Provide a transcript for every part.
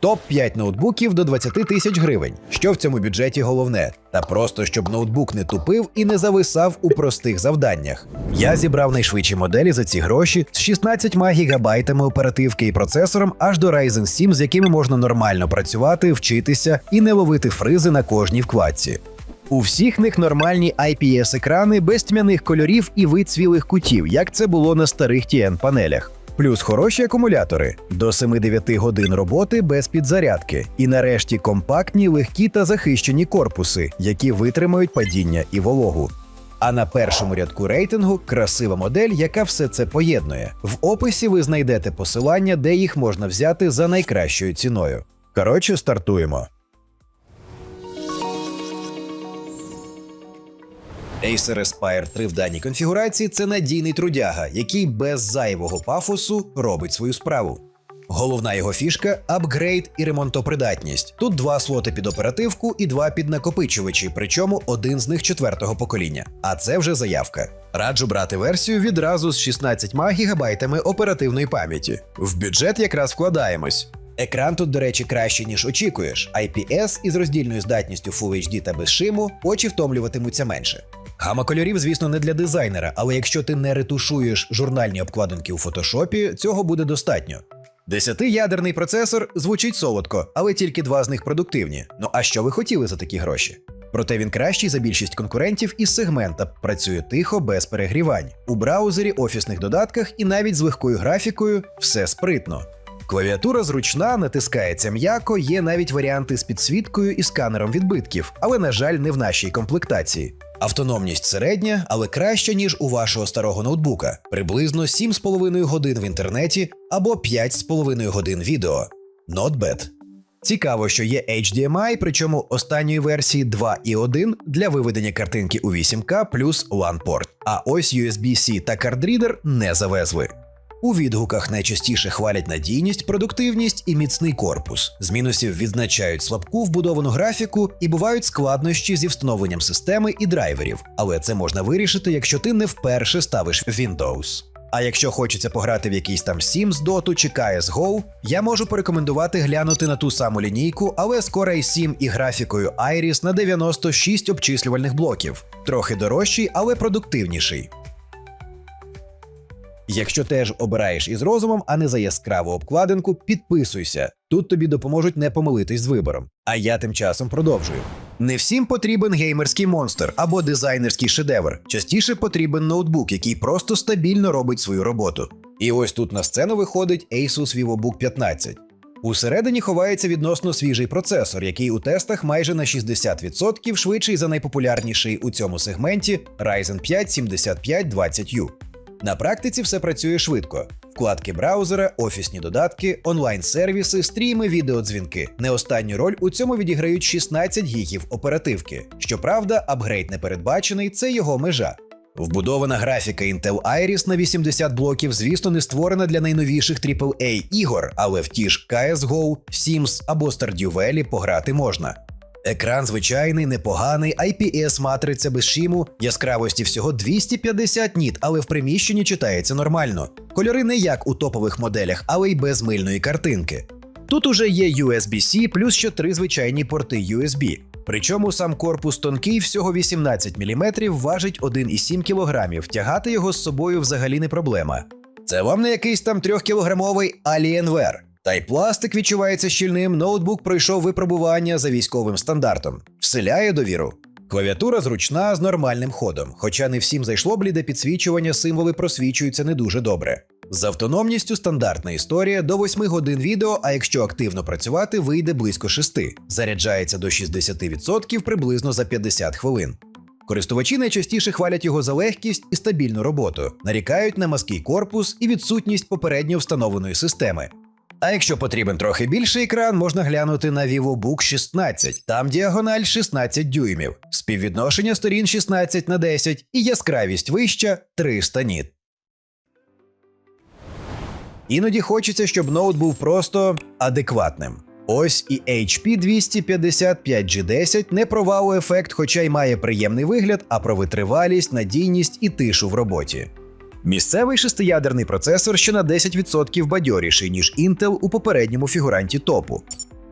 Топ 5 ноутбуків до 20 тисяч гривень. Що в цьому бюджеті головне? Та просто щоб ноутбук не тупив і не зависав у простих завданнях. Я зібрав найшвидші моделі за ці гроші з 16 гігабайтами оперативки і процесором аж до Ryzen 7, з якими можна нормально працювати, вчитися і не ловити фризи на кожній вкладці. У всіх них нормальні IPS-екрани без тьмяних кольорів і вицвілих кутів, як це було на старих tn панелях. Плюс хороші акумулятори до 7-9 годин роботи без підзарядки. І нарешті компактні, легкі та захищені корпуси, які витримають падіння і вологу. А на першому рядку рейтингу красива модель, яка все це поєднує. В описі ви знайдете посилання, де їх можна взяти за найкращою ціною. Коротше, стартуємо. Acer Aspire 3 в даній конфігурації це надійний трудяга, який без зайвого пафосу робить свою справу. Головна його фішка апгрейд і ремонтопридатність. Тут два слоти під оперативку і два під накопичувачі, причому один з них четвертого покоління. А це вже заявка. Раджу брати версію відразу з 16 гігабайтами оперативної пам'яті. В бюджет якраз вкладаємось. Екран тут, до речі, краще, ніж очікуєш. IPS із роздільною здатністю Full HD та без шиму, очі втомлюватимуться менше. Гама кольорів, звісно, не для дизайнера, але якщо ти не ретушуєш журнальні обкладинки у фотошопі, цього буде достатньо. Десятиядерний процесор звучить солодко, але тільки два з них продуктивні. Ну а що ви хотіли за такі гроші? Проте він кращий за більшість конкурентів із сегмента, працює тихо, без перегрівань. У браузері, офісних додатках і навіть з легкою графікою все спритно. Клавіатура зручна, натискається м'яко, є навіть варіанти з підсвіткою і сканером відбитків, але, на жаль, не в нашій комплектації. Автономність середня, але краща, ніж у вашого старого ноутбука, приблизно 7,5 годин в інтернеті або 5,5 годин відео. Not bad. Цікаво, що є HDMI, причому останньої версії 2.1 для виведення картинки у 8К плюс LAN-порт. А ось USB-C та кардрідер не завезли. У відгуках найчастіше хвалять надійність, продуктивність і міцний корпус. З мінусів відзначають слабку вбудовану графіку і бувають складнощі зі встановленням системи і драйверів, але це можна вирішити, якщо ти не вперше ставиш Windows. А якщо хочеться пограти в якийсь там Sims, Dota чи CSGO, я можу порекомендувати глянути на ту саму лінійку, але з Core i7 і графікою Iris на 96 обчислювальних блоків. Трохи дорожчий, але продуктивніший. Якщо теж обираєш із розумом, а не за яскраву обкладинку, підписуйся. Тут тобі допоможуть не помилитись з вибором. А я тим часом продовжую. Не всім потрібен геймерський монстр або дизайнерський шедевр. Частіше потрібен ноутбук, який просто стабільно робить свою роботу. І ось тут на сцену виходить Asus VivoBook 15. Усередині ховається відносно свіжий процесор, який у тестах майже на 60% швидший за найпопулярніший у цьому сегменті Ryzen 5 7520U. На практиці все працює швидко. Вкладки браузера, офісні додатки, онлайн-сервіси, стріми, відеодзвінки. Не останню роль у цьому відіграють 16 гігів оперативки. Щоправда, апгрейд не передбачений, це його межа. Вбудована графіка Intel Iris на 80 блоків, звісно, не створена для найновіших AAA ігор, але в ті ж CSGO, Sims або Stardew Valley пограти можна. Екран звичайний, непоганий, IPS-матриця без шиму, яскравості всього 250 ніт, але в приміщенні читається нормально. Кольори не як у топових моделях, але й без мильної картинки. Тут уже є USB-C, плюс ще три звичайні порти USB. Причому сам корпус тонкий, всього 18 мм, важить 1,7 кг. Тягати його з собою взагалі не проблема. Це вам не якийсь там 3-кілограмовий Alienware. Та й пластик відчувається щільним, ноутбук пройшов випробування за військовим стандартом, вселяє довіру. Клавіатура зручна з нормальним ходом, хоча не всім зайшло бліде підсвічування, символи просвічуються не дуже добре. З автономністю стандартна історія до 8 годин відео, а якщо активно працювати, вийде близько 6. Заряджається до 60% приблизно за 50 хвилин. Користувачі найчастіше хвалять його за легкість і стабільну роботу, нарікають на маский корпус і відсутність попередньо встановленої системи. А якщо потрібен трохи більший екран, можна глянути на VivoBook 16. Там діагональ 16 дюймів, співвідношення сторін 16 на 10 і яскравість вища 300 ніт. Іноді хочеться, щоб ноут був просто адекватним. Ось і HP 255G10 не про вау-ефект, хоча й має приємний вигляд, а про витривалість, надійність і тишу в роботі. Місцевий шестиядерний процесор ще на 10% бадьоріший, ніж Intel у попередньому фігуранті топу.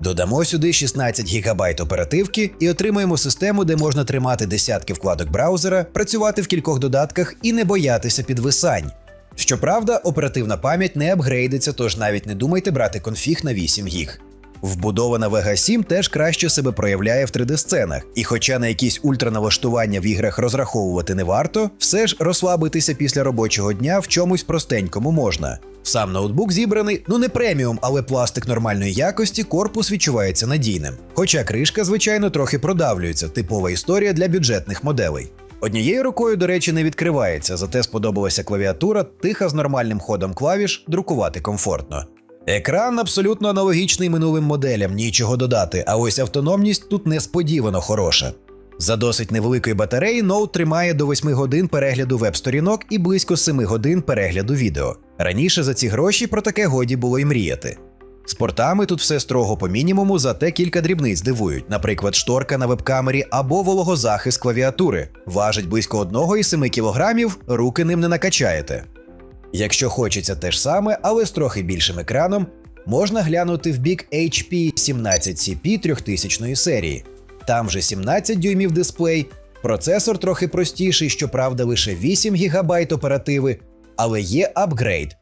Додамо сюди 16 ГБ оперативки і отримаємо систему, де можна тримати десятки вкладок браузера, працювати в кількох додатках і не боятися підвисань. Щоправда, оперативна пам'ять не апгрейдиться, тож навіть не думайте брати конфіг на 8 гіг. Вбудована Vega 7 теж краще себе проявляє в 3D-сценах, і хоча на якісь ультраналаштування в іграх розраховувати не варто, все ж розслабитися після робочого дня в чомусь простенькому можна. Сам ноутбук зібраний, ну не преміум, але пластик нормальної якості, корпус відчувається надійним. Хоча кришка, звичайно, трохи продавлюється, типова історія для бюджетних моделей. Однією рукою, до речі, не відкривається, зате сподобалася клавіатура, тиха з нормальним ходом клавіш, друкувати комфортно. Екран абсолютно аналогічний минулим моделям, нічого додати, а ось автономність тут несподівано хороша. За досить невеликої батареї ноут тримає до 8 годин перегляду веб-сторінок і близько 7 годин перегляду відео. Раніше за ці гроші про таке годі було й мріяти. З портами тут все строго по мінімуму, зате кілька дрібниць дивують, наприклад, шторка на веб-камері або вологозахист клавіатури. Важить близько 1,7 кг, руки ним не накачаєте. Якщо хочеться те ж саме, але з трохи більшим екраном, можна глянути в бік HP 17CP 3000 серії. Там же 17 дюймів дисплей, процесор трохи простіший, щоправда, лише 8 ГБ оперативи, але є апгрейд.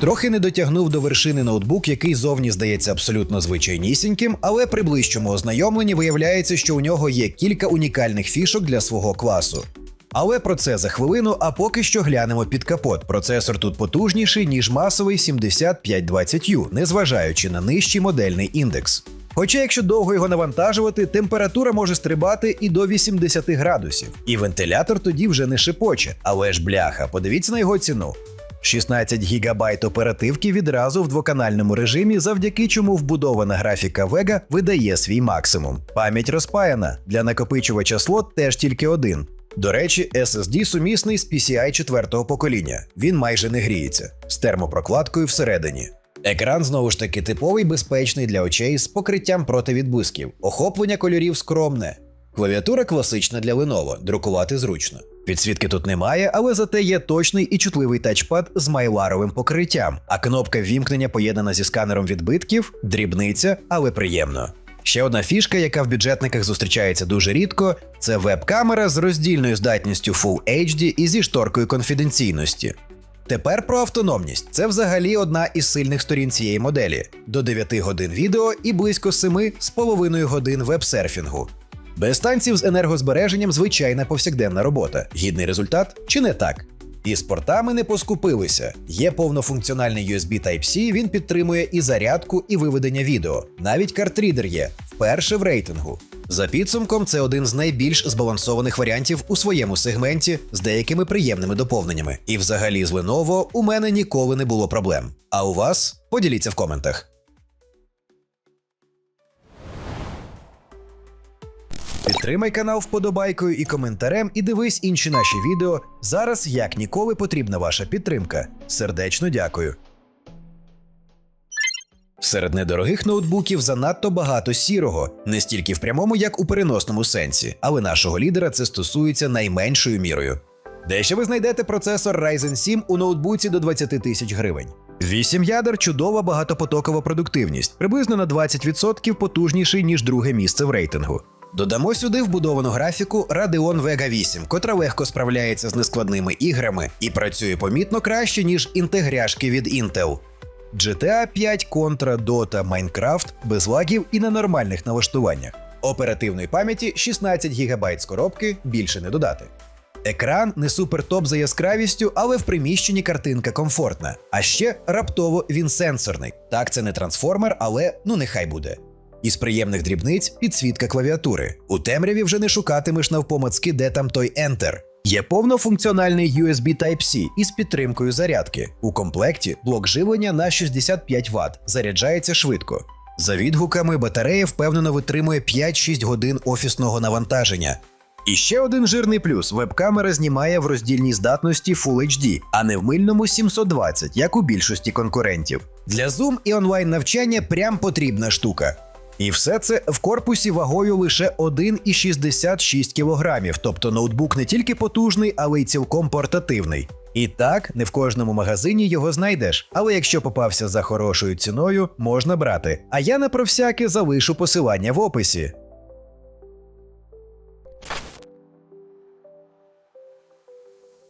Трохи не дотягнув до вершини ноутбук, який зовні здається абсолютно звичайнісіньким, але при ближчому ознайомленні виявляється, що у нього є кілька унікальних фішок для свого класу. Але про це за хвилину, а поки що глянемо під капот. Процесор тут потужніший, ніж масовий 7520U, незважаючи на нижчий модельний індекс. Хоча, якщо довго його навантажувати, температура може стрибати і до 80 градусів. І вентилятор тоді вже не шипоче, але ж бляха, подивіться на його ціну. 16 ГБ оперативки відразу в двоканальному режимі, завдяки чому вбудована графіка Vega видає свій максимум. Пам'ять розпаяна для накопичувача слот теж тільки один. До речі, SSD сумісний з PCI 4 покоління. Він майже не гріється з термопрокладкою всередині. Екран знову ж таки типовий безпечний для очей з покриттям проти відблисків. Охоплення кольорів скромне. Клавіатура класична для Lenovo, друкувати зручно. Підсвітки тут немає, але зате є точний і чутливий тачпад з майларовим покриттям, а кнопка ввімкнення поєднана зі сканером відбитків, дрібниця, але приємно. Ще одна фішка, яка в бюджетниках зустрічається дуже рідко, це веб-камера з роздільною здатністю Full HD і зі шторкою конфіденційності. Тепер про автономність. Це взагалі одна із сильних сторін цієї моделі: до 9 годин відео і близько 7 з половиною годин веб-серфінгу. Без танців з енергозбереженням звичайна повсякденна робота. Гідний результат чи не так? І з портами не поскупилися. Є повнофункціональний USB Type-C, він підтримує і зарядку, і виведення відео. Навіть картрідер є вперше в рейтингу. За підсумком, це один з найбільш збалансованих варіантів у своєму сегменті з деякими приємними доповненнями. І взагалі з Lenovo у мене ніколи не було проблем. А у вас поділіться в коментах. Підтримай канал вподобайкою і коментарем, і дивись інші наші відео. Зараз як ніколи потрібна ваша підтримка. Сердечно дякую. Серед недорогих ноутбуків занадто багато сірого, не стільки в прямому, як у переносному сенсі, але нашого лідера це стосується найменшою мірою. Дещо ви знайдете процесор Ryzen 7 у ноутбуці до 20 тисяч гривень. 8 ядер чудова багатопотокова продуктивність, приблизно на 20% потужніший, ніж друге місце в рейтингу. Додамо сюди вбудовану графіку Radeon Vega 8, котра легко справляється з нескладними іграми і працює помітно краще, ніж інтегряшки від Intel. GTA 5 Contra, Dota, Minecraft без лагів і на нормальних налаштуваннях. Оперативної пам'яті 16 ГБ з коробки більше не додати. Екран не супер топ за яскравістю, але в приміщенні картинка комфортна. А ще раптово він сенсорний. Так, це не трансформер, але ну нехай буде. Із приємних дрібниць підсвітка клавіатури. У темряві вже не шукатимеш навпомацки, де там той Enter. Є повнофункціональний USB Type-C із підтримкою зарядки. У комплекті блок живлення на 65 Вт, заряджається швидко. За відгуками, батарея впевнено витримує 5-6 годин офісного навантаження. І ще один жирний плюс: веб-камера знімає в роздільній здатності Full HD, а не в мильному 720, як у більшості конкурентів. Для Zoom і онлайн навчання прям потрібна штука. І все це в корпусі вагою лише 1,66 кг, тобто ноутбук не тільки потужний, але й цілком портативний. І так, не в кожному магазині його знайдеш, але якщо попався за хорошою ціною, можна брати. А я на про всяке залишу посилання в описі.